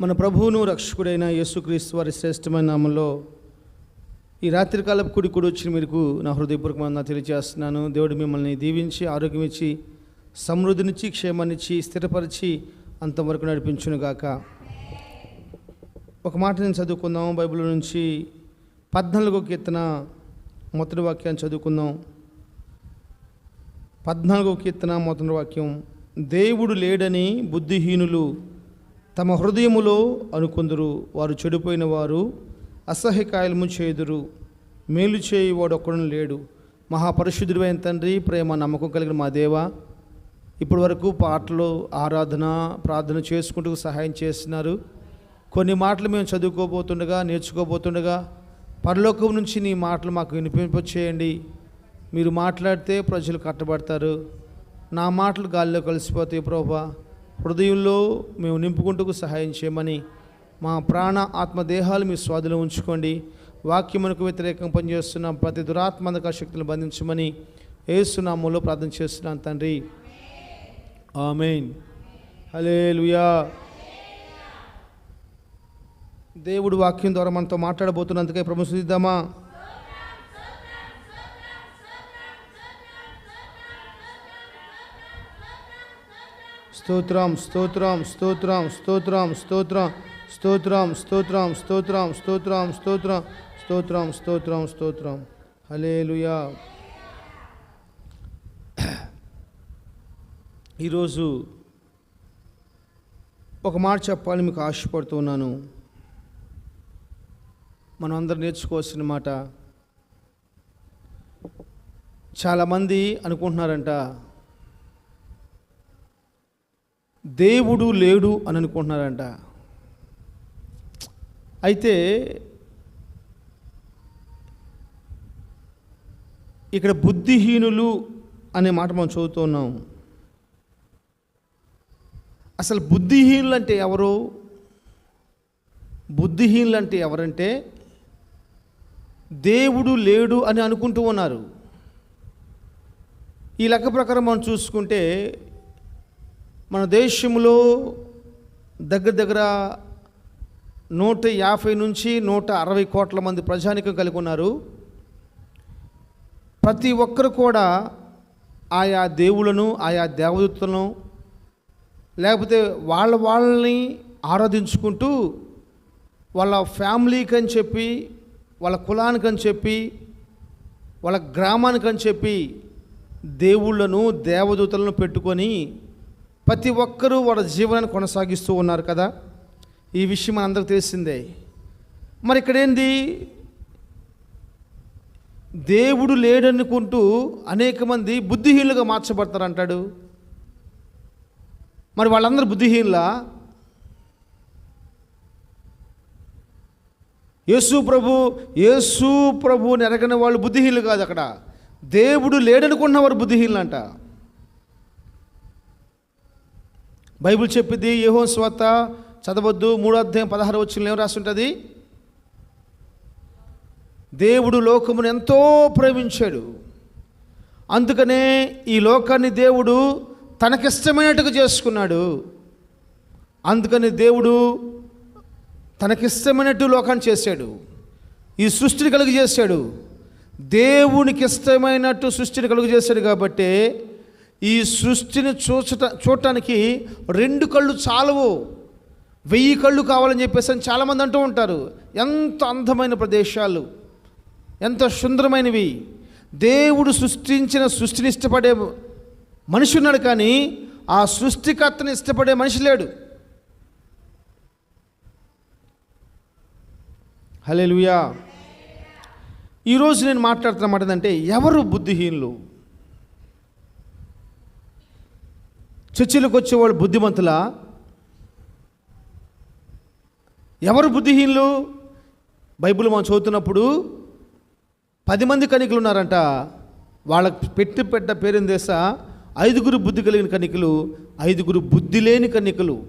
మన ప్రభువును రక్షకుడైన యేసుక్రీస్తు వారి శ్రేష్టమైన నామంలో ఈ రాత్రికాలపు కుడి కుడి వచ్చిన మీకు నా హృదయపూర్వకమైన తెలియజేస్తున్నాను. దేవుడు మిమ్మల్ని దీవించి ఆరోగ్యం ఇచ్చి సమృద్ధినిచ్చి క్షేమాన్నిచ్చి స్థిరపరిచి అంతవరకు నడిపించునుగాక ఒక మాట నేను చదువుకుందాం. బైబిల్ నుంచి పద్నాలుగో కీర్తన మొదటి వాక్యాన్ని చదువుకుందాం. పద్నాలుగో కీర్తన మొదటి వాక్యం దేవుడు లేడని బుద్ధిహీనులు తమ హృదయములో అనుకుందరు వారు చెడిపోయిన వారు అసహ్యకాయలము చేదురు మేలు చేయువాడు వాడు లేడు. మహాపరిశుద్ధుడు అయిన తండ్రి ప్రేమ నమ్మకం కలిగిన మా దేవ ఇప్పటి వరకు పాటలు ఆరాధన ప్రార్థన చేసుకుంటూ సహాయం చేస్తున్నారు. కొన్ని మాటలు మేము చదువుకోబోతుండగా నేర్చుకోబోతుండగా పరలోకం నుంచి నీ మాటలు మాకు వినిపింపచేయండి. మీరు మాట్లాడితే ప్రజలు కట్టబడతారు. నా మాటలు గాలిలో కలిసిపోతాయి ప్రభా. హృదయంలో మేము నింపుకుంటూ సహాయం చేయమని మా ప్రాణ ఆత్మ దేహాలు మీ స్వాధీనం ఉంచుకోండి. వాక్యమునకు వ్యతిరేకంగా పనిచేస్తున్న ప్రతి దురాత్మక శక్తులను బంధించమని ఏసునామంలో ప్రార్థన చేస్తున్నాను తండ్రి. ఆమెన్. హలేలుయా దేవుడు వాక్యం ద్వారా మనతో మాట్లాడబోతున్నందుకే ప్రముఖిద్దామా స్తోత్రం స్తోత్రం స్తోత్రం స్తోత్రం స్తోత్రం స్తోత్రం స్తోత్రం స్తోత్రం స్తోత్రం స్తోత్రం స్తోత్రం స్తోత్రం స్తోత్రం హలేలుయా ఈరోజు ఒక మాట చెప్పాలని మీకు ఆశపడుతున్నాను మనం అందరం నేర్చుకోవాల్సిన మాట చాలామంది అనుకుంటున్నారంట దేవుడు లేడు అని అనుకుంటున్నారంట. అయితే ఇక్కడ బుద్ధిహీనులు అనే మాట మనం చదువుతున్నాం అసలు బుద్ధిహీనులు అంటే ఎవరు? బుద్ధిహీనులు అంటే ఎవరంటే దేవుడు లేడు అని అనుకుంటూ ఉన్నారు. ఈ లెక్క ప్రకారం మనం చూసుకుంటే మన దేశంలో దగ్గర దగ్గర నూట యాభై నుంచి నూట అరవై కోట్ల మంది ప్రజానికం కలిగి ఉన్నారు. ప్రతి ఒక్కరు కూడా ఆయా దేవులను ఆయా దేవదూతలను లేకపోతే వాళ్ళ వాళ్ళని ఆరాధించుకుంటూ వాళ్ళ ఫ్యామిలీకి అని చెప్పి వాళ్ళ కులానికి అని చెప్పి వాళ్ళ గ్రామానికి అని చెప్పి దేవుళ్ళను దేవదూతలను పెట్టుకొని ప్రతి ఒక్కరూ వాళ్ళ జీవనాన్ని కొనసాగిస్తూ ఉన్నారు కదా? ఈ విషయం మనందరికి తెలిసిందే. మరి ఇక్కడేంది? దేవుడు లేడనుకుంటూ అనేక మంది బుద్ధిహీనులుగా మార్చబడతారు అంటాడు. మరి వాళ్ళందరూ బుద్ధిహీనులా? యేసు ప్రభు యేసు ప్రభు ఎరగని వాళ్ళు బుద్ధిహీనులు కాదు అక్కడ. దేవుడు లేడనుకున్న వారు బుద్ధిహీనులు అంట బైబిల్ చెప్పింది యహో స్వత చదవద్దు. మూడో అధ్యాయం పదహారు వచ్చిన ఏం రాస్తుంటుంది దేవుడు లోకమును ఎంతో ప్రేమించాడు. అందుకనే ఈ లోకాన్ని దేవుడు తనకిష్టమైనట్టుగా చేసుకున్నాడు. అందుకని దేవుడు తనకిష్టమైనట్టు లోకాన్ని చేశాడు. ఈ సృష్టిని కలుగు చేశాడు దేవునికి ఇష్టమైనట్టు సృష్టిని కలుగు చేశాడు కాబట్టి ఈ సృష్టిని చూచట చూడటానికి రెండు కళ్ళు చాలవు. వెయ్యి కళ్ళు కావాలని చెప్పేసి అని చాలామంది అంటూ ఉంటారు. ఎంత అందమైన ప్రదేశాలు. ఎంత సుందరమైనవి. దేవుడు సృష్టించిన సృష్టిని ఇష్టపడే మనిషి ఉన్నాడు కానీ ఆ సృష్టికర్తను ఇష్టపడే మనిషి లేడు. హలే ఈరోజు నేను మాట్లాడుతున్న మాట ఏంటంటే ఎవరు బుద్ధిహీనులు? చర్చిలకు వచ్చేవాళ్ళు బుద్ధిమంతులా? ఎవరు బుద్ధిహీనులు? బైబిల్ మనం చదువుతున్నప్పుడు పది మంది కనికలు ఉన్నారంట వాళ్ళకి పెట్టి పెట్ట పేరుని దేశ ఐదుగురు బుద్ధి కలిగిన కన్నికలు ఐదుగురు బుద్ధి లేని కన్నికలు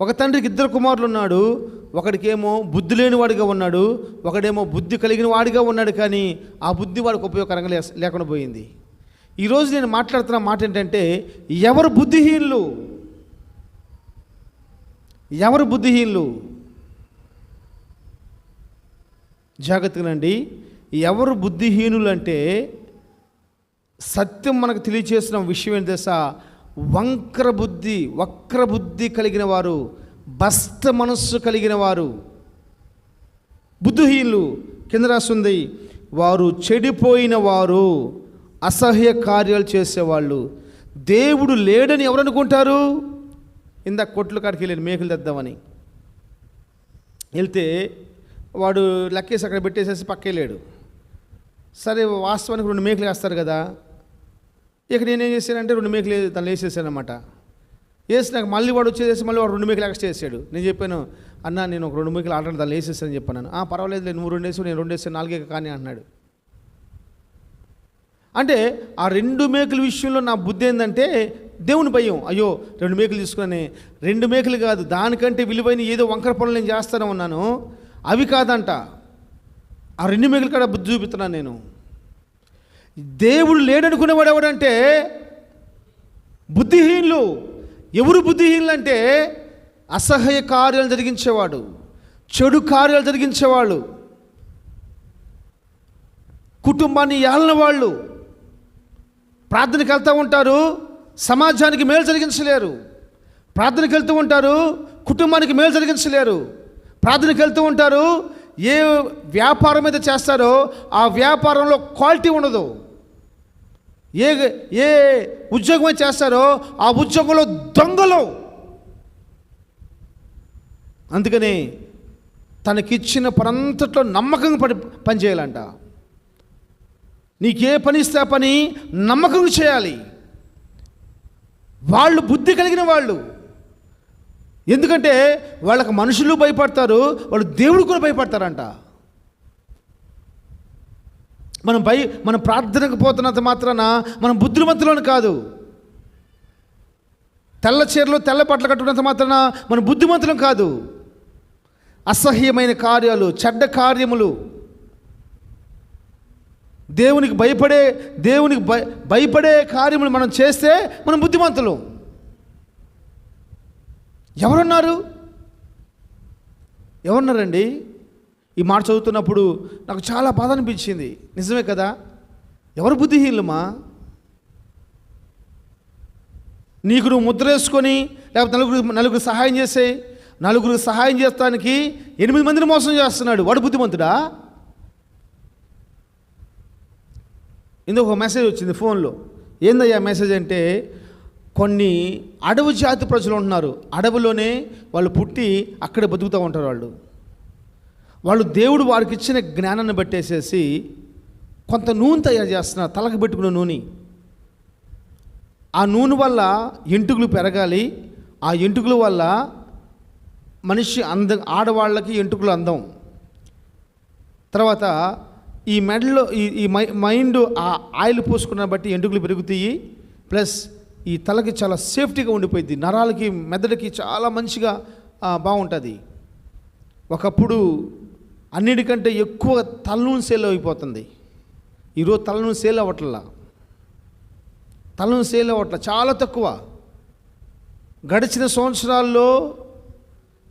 ఒక తండ్రికి ఇద్దరు కుమారులు ఉన్నాడు ఒకడికేమో బుద్ధి లేని వాడిగా ఉన్నాడు ఒకడేమో బుద్ధి కలిగిన వాడిగా ఉన్నాడు కానీ ఆ బుద్ధి వాడికి ఉపయోగకరంగా లే- లేకుండా పోయింది. ఈరోజు నేను మాట్లాడుతున్న మాట ఏంటంటే ఎవరు బుద్ధిహీనులు? ఎవరు బుద్ధిహీనులు? జాగ్రత్తగానండి ఎవరు బుద్ధిహీనులు అంటే సత్యం మనకు తెలియచేసిన విషయం ఏంటి తెలుసా? వంక్ర బుద్ధి వక్ర బుద్ధి కలిగిన వారు బస్త మనస్సు కలిగిన వారు. బుద్ధిహీనులు కింద రాస్తుంది వారు చెడిపోయిన వారు. అసహ్య కార్యాలు చేసేవాళ్ళు. దేవుడు లేడని ఎవరు అనుకుంటారు? ఇందాక కొట్లు కాడికి వెళ్ళాను మేకలు తెద్దామని. వెళ్తే వాడు లెక్కేసి అక్కడ పెట్టేసేసి పక్క సరే వాస్తవానికి రెండు మేకలు వేస్తారు కదా. ఇక నేనేం చేశానంటే రెండు మేకలు దాన్ని వేసేసాను అనమాట వేసినాక మళ్ళీ వాడు వచ్చేసేసి మళ్ళీ వాడు రెండు మేకలు ఎక్స్ట్రా చేసాడు. నేను చెప్పాను అన్న నేను ఒక రెండు మేకలు ఆల్రెడీ దాన్ని వేసేసాను చెప్పాను. ఆ పర్వాలేదు నువ్వు రెండు వేసి నేను రెండు వేసాను నాలుగే కానీ అన్నాడు అంటే ఆ రెండు మేకల విషయంలో నా బుద్ధి ఏంటంటే దేవుని భయం. అయ్యో రెండు మేకలు తీసుకుని రెండు మేకలు కాదు దానికంటే విలువైన ఏదో వంకర పనులు నేను చేస్తానే ఉన్నాను. అవి కాదంట. ఆ రెండు మేకలు కూడా బుద్ధి చూపిస్తున్నాను నేను. దేవుడు లేడనుకునేవాడు ఎవడంటే బుద్ధిహీనులు. ఎవరు బుద్ధిహీనులు అంటే అసహ్య కార్యాలు జరిగించేవాడు చెడు కార్యాలు జరిగించేవాళ్ళు కుటుంబాన్ని ఏళ్ళని వాళ్ళు ప్రార్థనకి వెళ్తూ ఉంటారు సమాజానికి మేలు జరిగించలేరు. ప్రార్థనకి వెళ్తూ ఉంటారు కుటుంబానికి మేలు జరిగించలేరు. ప్రార్థనకి వెళ్తూ ఉంటారు ఏ వ్యాపారం మీద చేస్తారో ఆ వ్యాపారంలో క్వాలిటీ ఉండదు. ఏ ఏ ఉద్యోగం అయితే చేస్తారో ఆ ఉద్యోగంలో దొంగలు. అందుకని తనకిచ్చిన పనంతట్లో నమ్మకంగా పడి పనిచేయాలంట. నీకే పని ఇస్తే ఆ పని నమ్మకం చేయాలి. వాళ్ళు బుద్ధి కలిగిన వాళ్ళు. ఎందుకంటే వాళ్ళకి మనుషులు భయపడతారు వాళ్ళు దేవుడు కూడా భయపడతారంట. మనం భయ మనం ప్రార్థనకు పోతున్నంత మాత్రాన మనం బుద్ధిమంతులను కాదు. తెల్ల చీరలు తెల్ల బట్టలు కట్టుకున్నంత మాత్రాన మనం బుద్ధిమంతులం కాదు. అసహ్యమైన కార్యాలు చెడ్డ కార్యములు దేవునికి భయపడే దేవునికి భయ భయపడే కార్యములు మనం చేస్తే మనం బుద్ధిమంతులు. ఎవరున్నారు? ఎవరున్నారండి? ఈ మాట చదువుతున్నప్పుడు నాకు చాలా బాధ అనిపించింది. నిజమే కదా? ఎవరు బుద్ధిహీనులమా నీకు నువ్వు ముద్ర వేసుకొని లేకపోతే నలుగురు నలుగురు సహాయం చేసే నలుగురు సహాయం చేస్తానికి ఎనిమిది మందిని మోసం చేస్తున్నాడు. వాడు బుద్ధిమంతుడా? ఇందుకు ఒక మెసేజ్ వచ్చింది ఫోన్లో ఏందయ్యా మెసేజ్ అంటే కొన్ని అడవి జాతి ప్రజలు ఉంటున్నారు. అడవిలోనే వాళ్ళు పుట్టి అక్కడే బతుకుతూ ఉంటారు వాళ్ళు. వాళ్ళు దేవుడు వారికి ఇచ్చిన జ్ఞానాన్ని బట్టేసేసి కొంత నూనె తయారు చేస్తున్నారు తలకు పెట్టుకున్న నూనె. ఆ నూనె వల్ల ఎంటుకలు పెరగాలి. ఆ ఎంటుకల వల్ల మనిషి అందం ఆడవాళ్ళకి ఎంటుకలు అందం. తర్వాత ఈ మెడలో ఈ ఈ మై మైండ్ ఆ ఆయిల్ పోసుకున్న బట్టి ఎండుకలు పెరుగుతాయి. ప్లస్ ఈ తలకి చాలా సేఫ్టీగా ఉండిపోయింది నరాలకి మెదడుకి చాలా మంచిగా బాగుంటుంది. ఒకప్పుడు అన్నిటికంటే ఎక్కువ తలనూనె సేల్ అయిపోతుంది. ఈరోజు తలనూనె సేల్ అవ్వట్లా. తలనూనె సేల్ అవ్వట్ల. చాలా తక్కువ. గడిచిన సంవత్సరాల్లో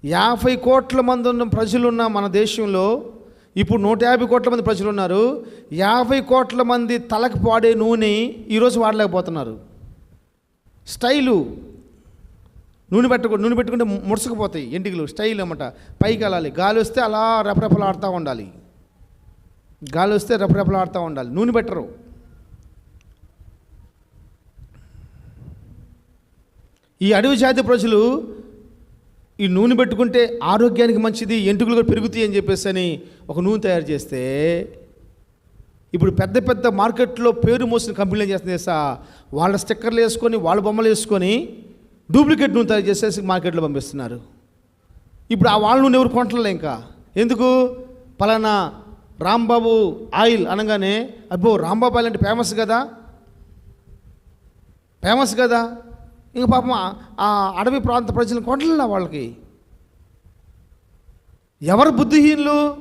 యాభై కోట్ల మంది ఉన్న ప్రజలున్న మన దేశంలో ఇప్పుడు నూట యాభై కోట్ల మంది ప్రజలు ఉన్నారు. యాభై కోట్ల మంది తలకు పాడే నూనె ఈరోజు వాడలేకపోతున్నారు. స్టైలు నూనె పెట్టకు నూనె పెట్టుకుంటే ముడుచుకుపోతాయి ఎంటికలు స్టైల్ అన్నమాట. పైకి వెళ్ళాలి. గాలి వస్తే అలా రెపరెపలాడుతూ ఉండాలి. గాలి వస్తే రెపరెపలాడుతూ ఉండాలి. నూనె పెట్టరు. ఈ అడవి జాతి ప్రజలు ఈ నూనె పెట్టుకుంటే ఆరోగ్యానికి మంచిది ఎంటుకలు కూడా పెరుగుతాయి అని చెప్పేసి అని ఒక నూనె తయారు చేస్తే ఇప్పుడు పెద్ద పెద్ద మార్కెట్లో పేరు మోసిన కంపెనీలు ఏం చేస్తుంది సార్ వాళ్ళ స్టిక్కర్లు వేసుకొని వాళ్ళ బొమ్మలు వేసుకొని డూప్లికేట్ నూనె తయారు చేసేసి మార్కెట్లో పంపిస్తున్నారు. ఇప్పుడు ఆ వాళ్ళ నూనె ఎవరు కొంటలే ఇంకా? ఎందుకు? పలానా రాంబాబు ఆయిల్ అనగానే అబ్బో రాంబాబు ఆయిల్ అంటే ఫేమస్ కదా? ఫేమస్ కదా? ఇంక పాపం ఆ అడవి ప్రాంత ప్రజలు కొట్టలే వాళ్ళకి? ఎవరు బుద్ధిహీనులు?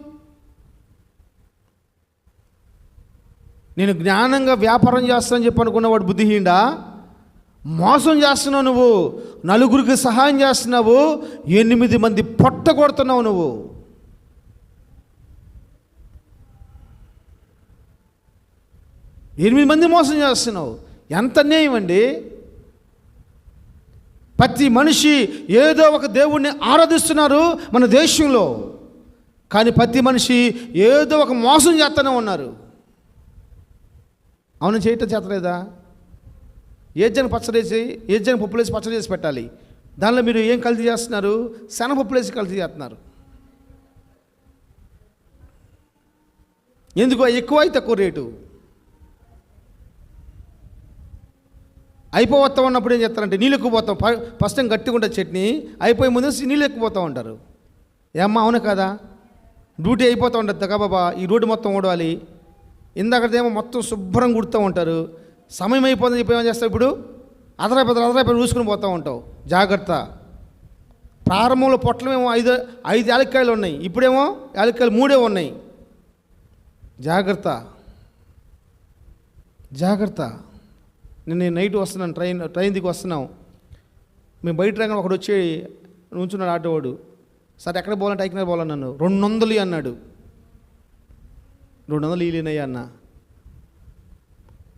నేను జ్ఞానంగా వ్యాపారం చేస్తానని చెప్పి అనుకున్నవాడు బుద్ధిహీనడా? మోసం చేస్తున్నావు నువ్వు. నలుగురికి సహాయం చేస్తున్నావు. ఎనిమిది మంది పొట్ట కొడుతున్నావు నువ్వు. ఎనిమిది మంది మోసం చేస్తున్నావు. ఎంత అన్యాయం అండి? ప్రతి మనిషి ఏదో ఒక దేవుణ్ణి ఆరాధిస్తున్నారు మన దేశంలో. కానీ ప్రతి మనిషి ఏదో ఒక మోసం చేస్తూనే ఉన్నారు. అవును చేయటం చేతలేదా ఏ జన పచ్చడి వేసి ఏ జన పప్పులు పచ్చడి చేసి పెట్టాలి. దానిలో మీరు ఏం కల్తీ చేస్తున్నారు? శనపప్పులేసి వేసి కల్తీ చేస్తున్నారు. ఎందుకు ఎక్కువ అయితే తక్కువ రేటు. అయిపోతా ఉన్నప్పుడు ఏం చేస్తారంటే నీళ్ళు ఎక్కువ పోతాం ఫస్ట్ టైం గట్టిగా ఉంటుంది చట్నీ అయిపోయే ముందు నీళ్ళు ఎక్కువపోతూ ఉంటారు. ఏమ్మా అవును కదా? డ్యూటీ అయిపోతూ ఉంటుంది బాబా ఈ రోడ్డు మొత్తం ఓడాలి ఇందాకదేమో మొత్తం శుభ్రం కుడుతూ ఉంటారు. సమయం అయిపోతుంది చెప్పి ఏం చేస్తావు ఇప్పుడు? అదరాపదలు అదరాపదలు చూసుకుని పోతూ ఉంటావు. జాగ్రత్త. ప్రారంభంలో పొట్లమేమో ఐదు ఐదు యాలక్కాయలు ఉన్నాయి. ఇప్పుడేమో యాలక్కాయలు మూడే ఉన్నాయి. జాగ్రత్త. జాగ్రత్త. నేను నైట్ వస్తున్నాను ట్రైన్ ట్రైన్ దిగి వస్తున్నాం మేము బయట రంగం ఒకడు వచ్చి నుంచున్నాడు ఆటోవాడు. సరే ఎక్కడ పోవాలంటే ఐకినార్ పోవాలని నన్ను. రెండు వందలు అన్నాడు. రెండు వందలు ఇయ్యలేనయ్యా అన్న.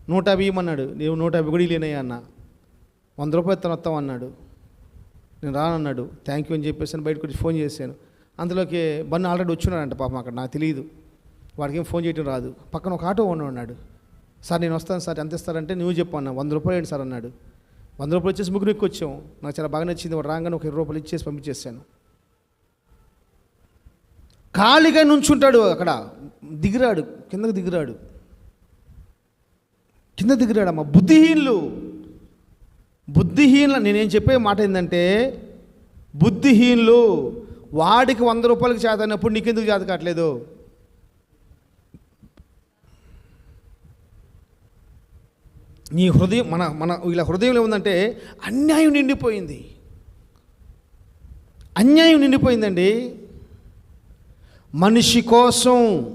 నూట యాభై ఇవ్వమన్నాడు. నేను నూట యాభై కూడా ఇయ్యలేనయ్యా అన్న. వంద రూపాయలు ఎత్తను వస్తాం అన్నాడు. నేను రానన్నాడు థ్యాంక్ యూ అని చెప్పేసి బయటకు వచ్చి ఫోన్ చేశాను. అందులోకి బన్ను ఆల్రెడీ వచ్చినాడంట పాపం అక్కడ. నాకు తెలియదు. వాడికి ఏం ఫోన్ చేయడం రాదు. పక్కన ఒక ఆటో ఉన్న ఉన్నాడు సార్ నేను వస్తాను సార్ ఎంత ఇస్తారంటే నువ్వు చెప్పు అన్న. వంద రూపాయలు ఏంటి సార్ అన్నాడు. వంద రూపాయలు వచ్చేసి ముగ్గురు ఎక్కువ వచ్చాం నాకు చాలా బాగా నచ్చింది వాడు రాగానే ఒక ఇరవై రూపాయలు ఇచ్చేసి పంపించేసాను ఖాళీగా నుంచుంటాడు అక్కడ. దిగిరాడు కిందకు దిగిరాడు. కింద దిగిరాడు అమ్మ బుద్ధిహీనులు. బుద్ధిహీనులు నేనేం చెప్పే మాట ఏంటంటే బుద్ధిహీనులు వాడికి వంద రూపాయలకు చేతనప్పుడు నీకెందుకు చేత కావట్లేదు? నీ హృదయం మన మన ఇలా హృదయంలో ఏముందంటే అన్యాయం నిండిపోయింది. అన్యాయం నిండిపోయిందండి. మనిషి కోసం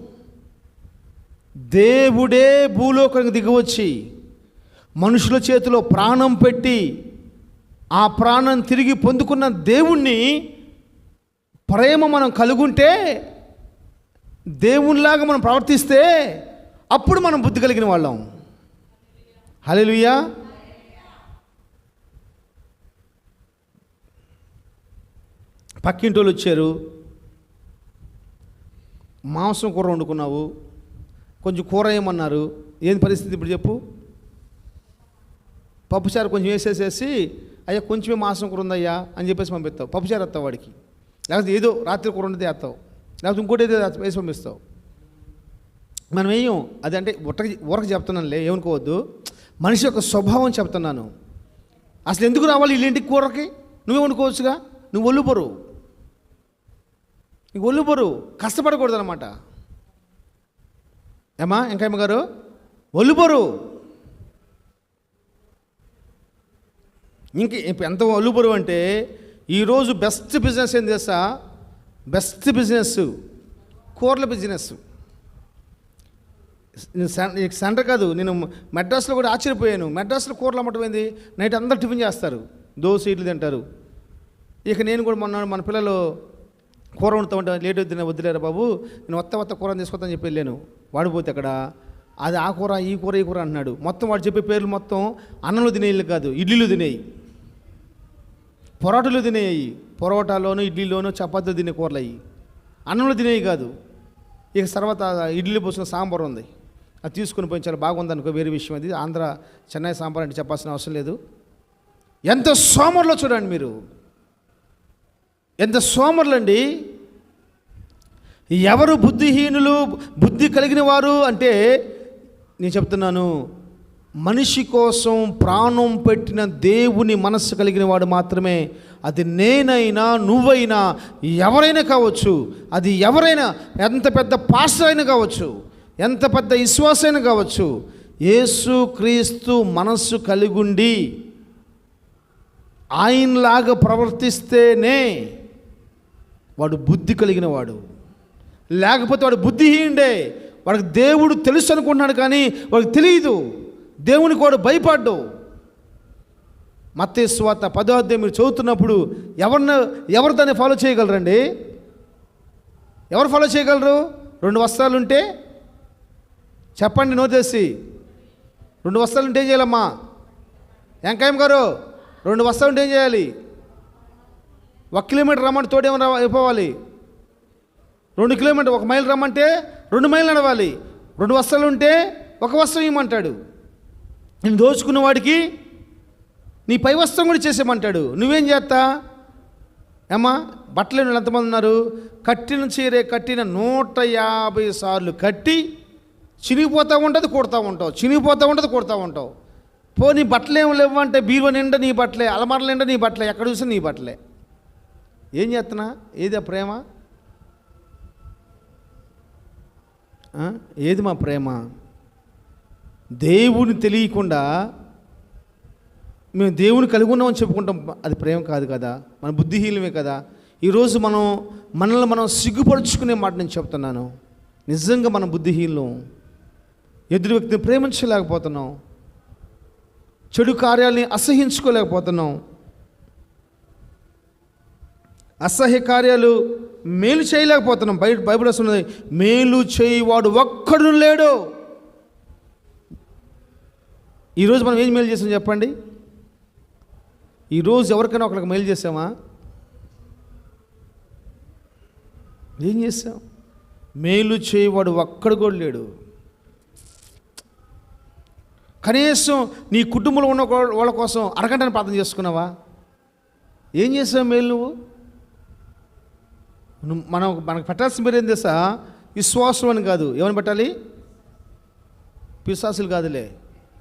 దేవుడే భూలోకానికి దిగివచ్చి మనుషుల చేతిలో ప్రాణం పెట్టి ఆ ప్రాణం తిరిగి పొందుకున్న దేవుణ్ణి ప్రేమ మనం కలుగుంటే దేవునిలాగా మనం ప్రవర్తిస్తే అప్పుడు మనం బుద్ధి కలిగిన వాళ్ళం. హల్లెలూయా. పక్కింటి వాళ్ళు వచ్చారు. మాంసం కూర వండుకున్నావు. కొంచెం కూర ఏమన్నారు ఏం పరిస్థితి ఇప్పుడు చెప్పు. పప్పుచారు కొంచెం వేసేసేసి అయ్యా కొంచెమే మాంసం కూర ఉందయ్యా అని చెప్పేసి పంపిస్తావు. పప్పుచారు వస్తావు వాడికి. లేకపోతే ఏదో రాత్రి కూర ఉండేది వేస్తావు. లేకపోతే ఇంకోటి ఏదో వేసి పంపిస్తావు. మనం వేయం అదంటే ఉరక ఉరక చెప్తున్నానులే ఏమనుకోవద్దు. మనిషి యొక్క స్వభావం చెప్తున్నాను. అసలు ఎందుకు రావాలి వీళ్ళింటికి కూరకి? నువ్వే వండుకోవచ్చుగా? నువ్వు ఒళ్ళు బరువు నీకు ఒళ్ళు బరువు కష్టపడకూడదు అనమాట ఏమా వెంకయ్య గారు? ఒళ్ళు బరువు ఇంక ఎంత ఒళ్ళు బరువు అంటే ఈరోజు బెస్ట్ బిజినెస్ ఏం తెలుసా? బెస్ట్ బిజినెస్ కూరల బిజినెస్ నేను సెంటర్ కాదు నేను మెడ్రాస్లో కూడా ఆశ్చర్యపోయాను. మెడ్రాస్లో కూరలు అమ్మటం ఏంది? నైట్ అందరు టిఫిన్ చేస్తారు. దోశ ఇడ్లు తింటారు. ఇక నేను కూడా మొన్న మన పిల్లలు కూర వండుతామంటే లేట్ వద్దు వద్దులేరా బాబు? నేను వత్త వత్త కూర తీసుకొస్తాను చెప్పి వెళ్ళాను. వాడిపోతే అక్కడ అది ఆ కూర ఈ కూర ఈ కూర అంటున్నాడు. మొత్తం వాడు చెప్పే పేర్లు మొత్తం అన్నంలో తినేళ్ళు కాదు ఇడ్లీలు తినేయి. పొరాటలు తినేయి. పొరోటాలోను ఇడ్లీలోనూ చపాతీలు తినే కూరలు అయ్యి. అన్నంలో తినేవి కాదు. ఇక తర్వాత ఇడ్లీ పోసిన సాంబార్ ఉంది. అది తీసుకుని పోయి చాలా బాగుందనుకో వేరే విషయం అది. ఆంధ్ర చెన్నై సాంబార్ అంటే చెప్పాల్సిన అవసరం లేదు. ఎంత సోమర్లో చూడండి మీరు. ఎంత సోమరులండి. ఎవరు బుద్ధిహీనులు బుద్ధి కలిగిన వారు అంటే నేను చెప్తున్నాను మనిషి కోసం ప్రాణం పెట్టిన దేవుని మనస్సు కలిగిన వాడు మాత్రమే. అది నేనైనా నువ్వైనా ఎవరైనా కావచ్చు అది ఎవరైనా ఎంత పెద్ద పాస్టర్ అయినా కావచ్చు ఎంత పెద్ద విశ్వాసైనా కావచ్చు యేసు క్రీస్తు మనస్సు కలిగుండి ఆయనలాగా ప్రవర్తిస్తేనే వాడు బుద్ధి కలిగిన వాడు లేకపోతే వాడు బుద్ధిహీనుడే. వాడికి దేవుడు తెలుసు అనుకుంటున్నాడు కానీ వాడికి తెలియదు దేవునికి వాడు భయపడ్డు. మత్తే స్వాత పదో అధ్యాయం మీరు చదువుతున్నప్పుడు ఎవరిన ఎవరు దాన్ని ఫాలో చేయగలరండి? ఎవరు ఫాలో చేయగలరు? రెండు వస్త్రాలు ఉంటే చెప్పండి నోటేసి రెండు వస్తాలు ఉంటే ఏం చేయాలమ్మా? వెంకయ్య గారు రెండు వస్తాలు ఉంటే ఏం చేయాలి? ఒక కిలోమీటర్ రమ్మంటే తోడేమో అయిపోవాలి. రెండు కిలోమీటర్ ఒక మైల్ రమ్మంటే రెండు మైళ్ళు నడవాలి. రెండు వస్తాలు ఉంటే ఒక వస్త్రం ఇవ్వమంటాడు. నేను దోచుకున్న వాడికి నీ పై వస్త్రం కూడా చేసేయమంటాడు. నువ్వేం చేస్తా? ఏమ్మా బట్టలు ఎంతమంది ఉన్నారు? కట్టిన చీరే కట్టిన నూట యాభై సార్లు కట్టి చినిగిపోతూ ఉంటుంది కొడతా ఉంటావు. చినిగిపోతూ ఉంటుంది కొడతా ఉంటావు. పో నీ బట్టలు ఏం లేవు అంటే బీరువా నిండా నీ బట్టలే అలమారల నిండా నీ బట్టలే ఎక్కడ చూసినా నీ బట్టలే. ఏం చేస్తున్నా? ఏది ఆ ప్రేమ? ఏది మా ప్రేమ? దేవుని తెలియకుండా మేము దేవుని కలిగి ఉన్నామని చెప్పుకుంటాం. అది ప్రేమ కాదు కదా. మన బుద్ధిహీనమే కదా. ఈరోజు మనం మనల్ని మనం సిగ్గుపరుచుకునే మాట నేను చెప్తున్నాను. నిజంగా మన బుద్ధిహీనం ఎదురు వ్యక్తిని ప్రేమించలేకపోతున్నాం. చెడు కార్యాలని అసహించుకోలేకపోతున్నాం. అసహ్య కార్యాలు మేలు చేయలేకపోతున్నాం. బయట బైబిల్ వస్తున్నది మేలు చేయవాడు ఒక్కడు లేడు. ఈరోజు మనం ఏం మేలు చేసాం చెప్పండి? ఈరోజు ఎవరికైనా ఒకరికి మేలు చేసామా? ఏం చేసాం? మేలు చేయవాడు ఒక్కడు కూడా లేడు. కనీసం నీ కుటుంబంలో ఉన్న వాళ్ళ కోసం అరగంటని ప్రార్థన చేసుకున్నావా? ఏం చేసావు మేలు నువ్వు? నువ్వు మనం మనకు పెట్టాల్సిన పేరు ఏం తెలుసా? విశ్వాసం అని కాదు. ఏమని పెట్టాలి? పిశాసులు కాదులే.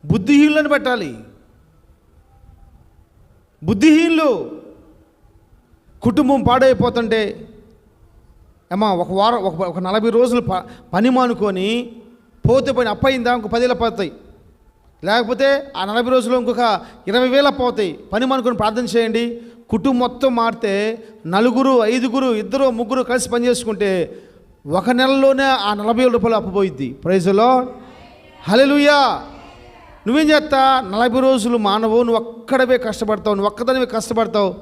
బుద్ధిహీనులను పెట్టాలి. బుద్ధిహీనులు కుటుంబం పాడైపోతుంటే అమ్మా ఒక వారం ఒక ఒక నలభై రోజులు ప పని మానుకొని పోతే పోయిన అప్పయిందా ఇంకో పదివేలు పోతాయి లేకపోతే ఆ నలభై రోజులు ఇంకొక ఇరవై వేలు పోతాయి పని మానుకొని ప్రార్థన చేయండి. కుటుంబం మొత్తం మారితే నలుగురు ఐదుగురు ఇద్దరు ముగ్గురు కలిసి పని చేసుకుంటే ఒక నెలలోనే ఆ నలభై వేల రూపాయలు అప్పపోయిద్ది ప్రైజ్లో హలెలుయా నువ్వేం చేస్తా? నలభై రోజులు మానవు నువ్వు ఒక్కడవే కష్టపడతావు నువ్వు ఒక్కదానివే కష్టపడతావు.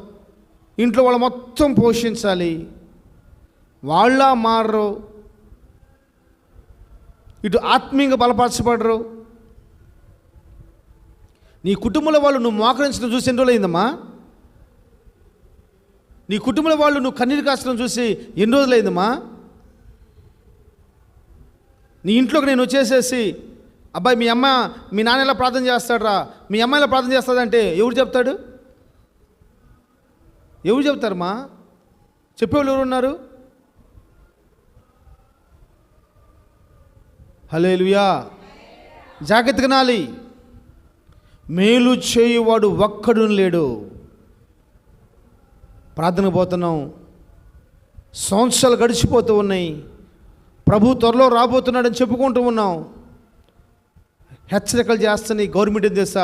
ఇంట్లో వాళ్ళు మొత్తం పోషించాలి. వాళ్ళ మారరు. ఇటు ఆత్మీయంగా బలపరచబడరు. నీ కుటుంబంలో వాళ్ళు నువ్వు మోకరించడం చూసి ఎన్ని రోజులు నీ కుటుంబంలో వాళ్ళు నువ్వు కన్నీరు కాచడం చూసి ఎన్ని రోజులైందమ్మా నీ ఇంట్లోకి నేను వచ్చేసేసి అబ్బాయి మీ అమ్మ మీ నాన్న ఎలా ప్రార్థన చేస్తాడరా? మీ అమ్మ ఎలా ప్రార్థన చేస్తాడంటే ఎవరు చెప్తాడు? ఎవరు చెప్తారమ్మా? చెప్పేవాళ్ళు ఎవరు ఉన్నారు? హలేలుయా జాగ్రత్తగా నాలి. మేలు చేయువాడు ఒక్కడు లేడు. ప్రార్థన పోతున్నాం. సంవత్సరాలు గడిచిపోతూ ఉన్నాయి. ప్రభు త్వరలో రాబోతున్నాడని చెప్పుకుంటూ ఉన్నాం. హెచ్చరికలు చేస్తున్నాయి. గవర్నమెంట్ దేశ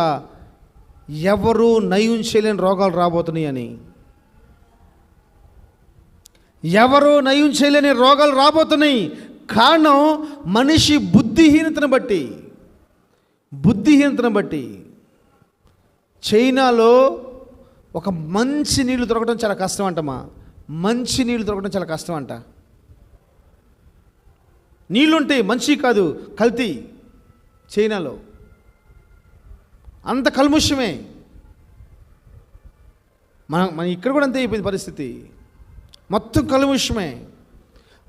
ఎవరు నయం చేయలేని రోగాలు రాబోతున్నాయి అని. ఎవరు నయం చేయలేని రోగాలు రాబోతున్నాయి. కారణం మనిషి బుద్ధిహీనతను బట్టి. బుద్ధిహీనతను బట్టి. చైనాలో ఒక మంచి నీళ్ళు దొరకడం చాలా కష్టం అంటమ్మా మంచి నీళ్ళు దొరకడం చాలా కష్టం అంట నీళ్ళుంటాయి మంచి కాదు కల్తీ చైనాలో. అంత కల్ముష్యమే మన మన ఇక్కడ కూడా అంతే అయిపోయింది పరిస్థితి. మొత్తం కల్ముష్యమే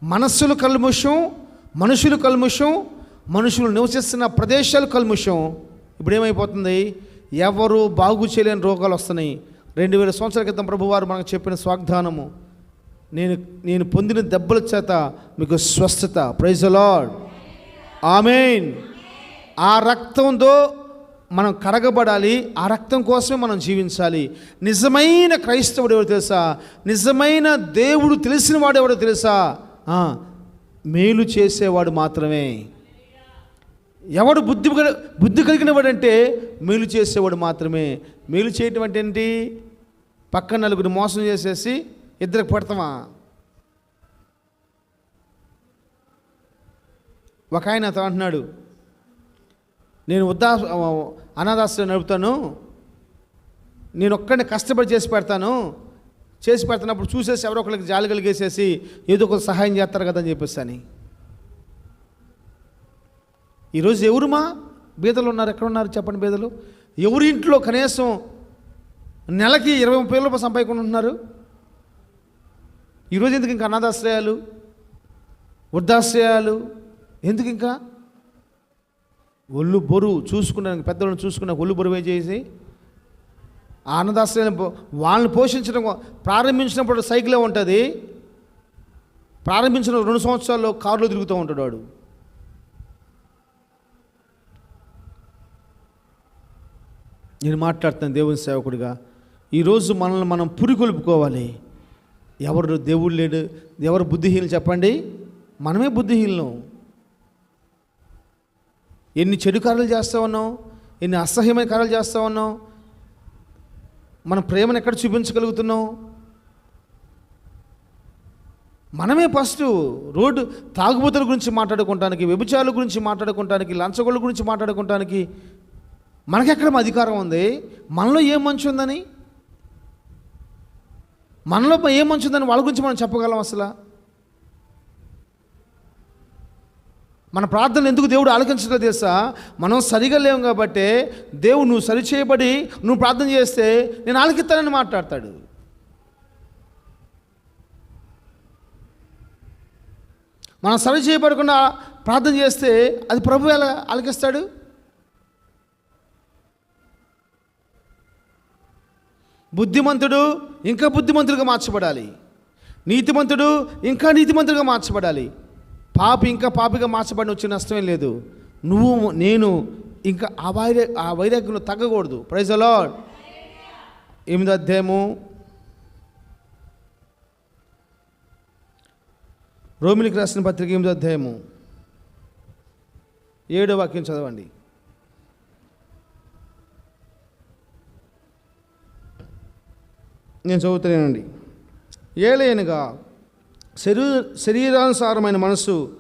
మనస్సులు కల్ముషం మనుషులు కల్ముషం మనుషులు నివసిస్తున్న ప్రదేశాలు కల్ముషం. ఇప్పుడు ఏమైపోతుంది ఎవరు బాగు చేయలేని రోగాలు వస్తున్నాయి. రెండు వేల సంవత్సరాల క్రితం ప్రభువారు మనకు చెప్పిన స్వాగ్దానము. నేను నేను పొందిన దెబ్బల చేత మీకు స్వస్థత. ప్రైజ్ లార్డ్ ఆమెన్ ఆ రక్తంతో మనం కడగబడాలి. ఆ రక్తం కోసమే మనం జీవించాలి. నిజమైన క్రైస్తవుడు ఎవరు తెలుసా? నిజమైన దేవుడు తెలిసిన వాడు ఎవడో తెలుసా? మేలు చేసేవాడు మాత్రమే. ఎవడు బుద్ధి బుద్ధి కలిగిన వాడంటే మేలు చేసేవాడు మాత్రమే. మేలు చేయటం అంటే ఏంటి? పక్కన నలుగురు మోసం చేసేసి ఇద్దరికి పడతామా? ఒక ఆయన అతను అంటున్నాడు నేను ఉద్దా అనాథాశ్రయం నడుపుతాను. నేను ఒక్కడిని కష్టపడి చేసి పెడతాను. చేసి పెడుతున్నప్పుడు చూసేసి ఎవరో ఒకరికి జాలి కలిగేసేసి ఏదో ఒక సహాయం చేస్తారు కదా అని చెప్పేసి అని. ఈరోజు ఎవరుమా? బీదలు ఉన్నారు. ఎక్కడ ఉన్నారు చెప్పండి బీదలు? ఎవరి ఇంట్లో కనీసం నెలకి ఇరవై ముప్పై వేల రూపాయలు సంపాదించుకుని ఉంటున్నారు? ఈరోజు ఎందుకు ఇంకా అనాథాశ్రయాలు వృద్ధాశ్రయాలు? ఎందుకు ఇంకా? ఒళ్ళు బరువు చూసుకున్నానికి పెద్దలను చూసుకున్న ఒళ్ళు బరువే చేసి? ఆ అన్నదాశ్రయాన్ని వాళ్ళని పోషించడం ప్రారంభించినప్పుడు సైకిలే ఉంటుంది. ప్రారంభించిన రెండు సంవత్సరాల్లో కారులో తిరుగుతూ ఉంటాడు వాడు. నేను మాట్లాడుతున్న దేవుని సేవకుడిగా ఈరోజు మనల్ని మనం పురికొల్పుకోవాలి. ఎవరు దేవుడు లేడు ఎవరు బుద్ధిహీనులు చెప్పండి? మనమే బుద్ధిహీనులం. ఎన్ని చెడు కార్యాలు చేస్తూ ఉన్నాం ఎన్ని అసహ్యమైన కార్యాలు చేస్తూ ఉన్నాం మన ప్రేమను ఎక్కడ చూపించగలుగుతున్నాం? మనమే ఫస్ట్ రోడ్డు తాగుబోతుల గురించి మాట్లాడుకోవటానికి వ్యభిచారుల గురించి మాట్లాడుకోవటానికి లంచగొళ్ళ గురించి మాట్లాడుకోవటానికి మనకెక్కడ అధికారం ఉంది? మనలో ఏం మంచి ఉందని? మనలో ఏం మంచి ఉందని వాళ్ళ గురించి మనం చెప్పగలం అసలు? మన ప్రార్థనలు ఎందుకు దేవుడు ఆలకించడం తెలుసా? మనం సరిగా లేవు కాబట్టి దేవుడు నువ్వు సరి చేయబడి నువ్వు ప్రార్థన చేస్తే నేను ఆలకిస్తానని మాట్లాడతాడు. మనం సరి చేయబడకుండా ప్రార్థన చేస్తే అది ప్రభు ఎలా ఆలకిస్తాడు? బుద్ధిమంతుడు ఇంకా బుద్ధిమంతుడిగా మార్చబడాలి. నీతిమంతుడు ఇంకా నీతిమంతుడిగా మార్చబడాలి. పాపి ఇంకా పాపిగా మార్చబడిన వచ్చే నష్టమేం లేదు. నువ్వు నేను ఇంకా ఆ వైర ఆ వైరాగ్యంలో తగ్గకూడదు. ప్రైజ్ అలాడ్ ఎనిమిది అధ్యాయము. రోమిలికి రాసిన పత్రిక ఎనిమిది అధ్యాయము. ఏడో వాక్యం చదవండి. నేను చదువుతున్నానండి ఏలయనగా శరీ శరీరానుసారమైన మనసు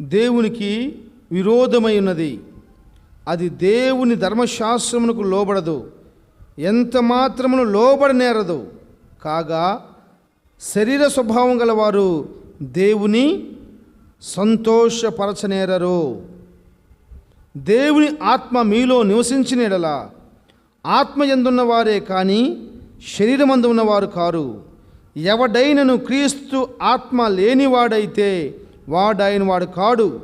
దేవునికి విరోధమై ఉన్నది అది దేవుని ధర్మశాస్త్రమునకు లోబడదు. ఎంత మాత్రమును లోబడనేరదు కాగా శరీర స్వభావం గలవారు దేవుని సంతోషపరచనేరరు. దేవుని ఆత్మ మీలో నివసించిన ఎడల ఆత్మ ఎందున్న వారే కానీ శరీరమందు ఉన్నవారు కారు. ఎవడైనను క్రీస్తు ఆత్మ లేనివాడైతే వాడైన వాడు కాడు.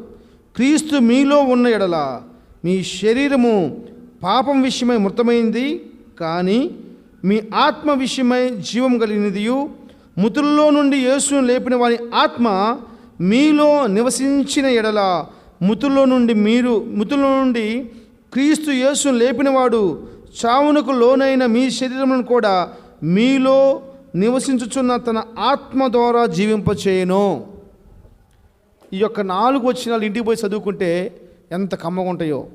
క్రీస్తు మీలో ఉన్న ఎడల మీ శరీరము పాపం విషయమై మృతమైంది కానీ మీ ఆత్మ విషయమై జీవం కలిగినదియు. మృతుల్లో నుండి యేసును లేపిన వారి ఆత్మ మీలో నివసించిన ఎడల మృతుల్లో నుండి మీరు మృతుల నుండి క్రీస్తు యేసును లేపినవాడు చావునకు లోనైన మీ శరీరమును కూడా మీలో నివసించుచున్న తన ఆత్మ ద్వారా జీవింపచేయను. ఈ యొక్క నాలుగు వచ్చినాలు ఇంటికి పోయి చదువుకుంటే ఎంత కమ్మగా ఉంటాయో.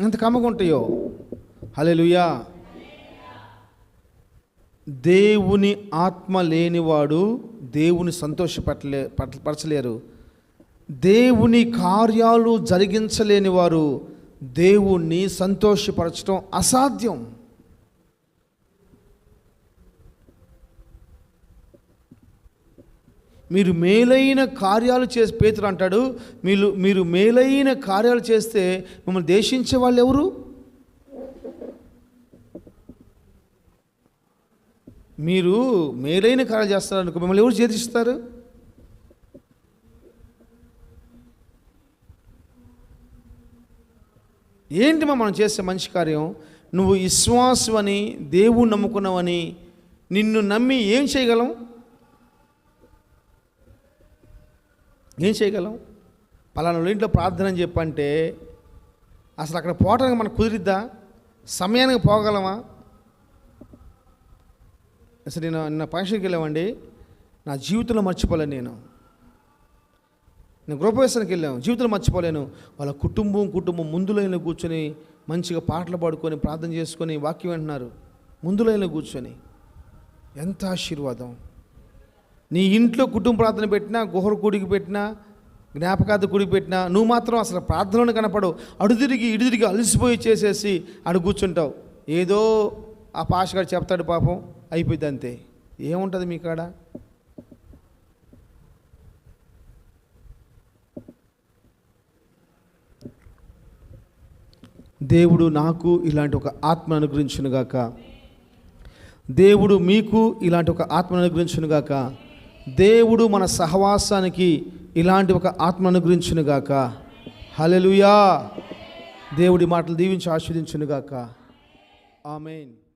ఎంత కమ్మగా ఉంటాయో. హల్లెలూయా. దేవుని ఆత్మ లేనివాడు దేవుని సంతోషపట్టలే పట్ల- పరచలేరు. దేవుని కార్యాలు జరిగించలేని వారు దేవుణ్ణి సంతోషపరచడం అసాధ్యం. మీరు మేలైన కార్యాలు చేసి పేతురు అంటాడు మీరు మీరు మేలైన కార్యాలు చేస్తే మిమ్మల్ని దేశించే వాళ్ళు ఎవరు? మీరు మేలైన కార్యాలు చేస్తారనుకో మిమ్మల్ని ఎవరు చేతిస్తారు ఏంటి మనం చేసే మంచి కార్యం? నువ్వు విశ్వాసం అని దేవుణ్ణి నమ్ముకున్నావని నిన్ను నమ్మి ఏం చేయగలం? ఏం చేయగలం? పలానా ఇంట్లో ప్రార్థన అని చెప్పంటే అసలు అక్కడ పోవటానికి మనకు కుదిరిద్దా? సమయానికి పోగలమా? అసలు నేను నిన్న ఫంక్షన్కి వెళ్ళామండి. నా జీవితంలో మర్చిపోలేను నేను. నేను గృహప్రవేశానికి వెళ్ళాము జీవితంలో మర్చిపోలేను. వాళ్ళ కుటుంబం కుటుంబం ముందు లైన్లో కూర్చొని మంచిగా పాటలు పాడుకొని ప్రార్థన చేసుకొని వాక్యం వింటున్నారు. ముందు లైన్లో కూర్చొని. ఎంత ఆశీర్వాదం. నీ ఇంట్లో కుటుంబ ప్రార్థన పెట్టినా గుహర గుడికి పెట్టినా జ్ఞాపకార్థ గుడికి పెట్టినా నువ్వు మాత్రం అసలు ప్రార్థనలోనే కనపడవు. అడుదిరిగి ఇడుదిరిగి అలసిపోయి చేసేసి అడు కూర్చుంటావు. ఏదో ఆ పాషగాడు చెప్తాడు పాపం అయిపోయింది అంతే. ఏముంటుంది మీ కాడ దేవుడు నాకు ఇలాంటి ఒక ఆత్మ అనుగ్రహించునుగాక దేవుడు మీకు ఇలాంటి ఒక ఆత్మ అనుగ్రహించునుగాక దేవుడు మన సహవాసానికి ఇలాంటి ఒక ఆత్మ అనుగ్రహించునుగాక హలెలుయా దేవుడి మాటలు దీవించి ఆస్వాదించునుగాక ఆమెన్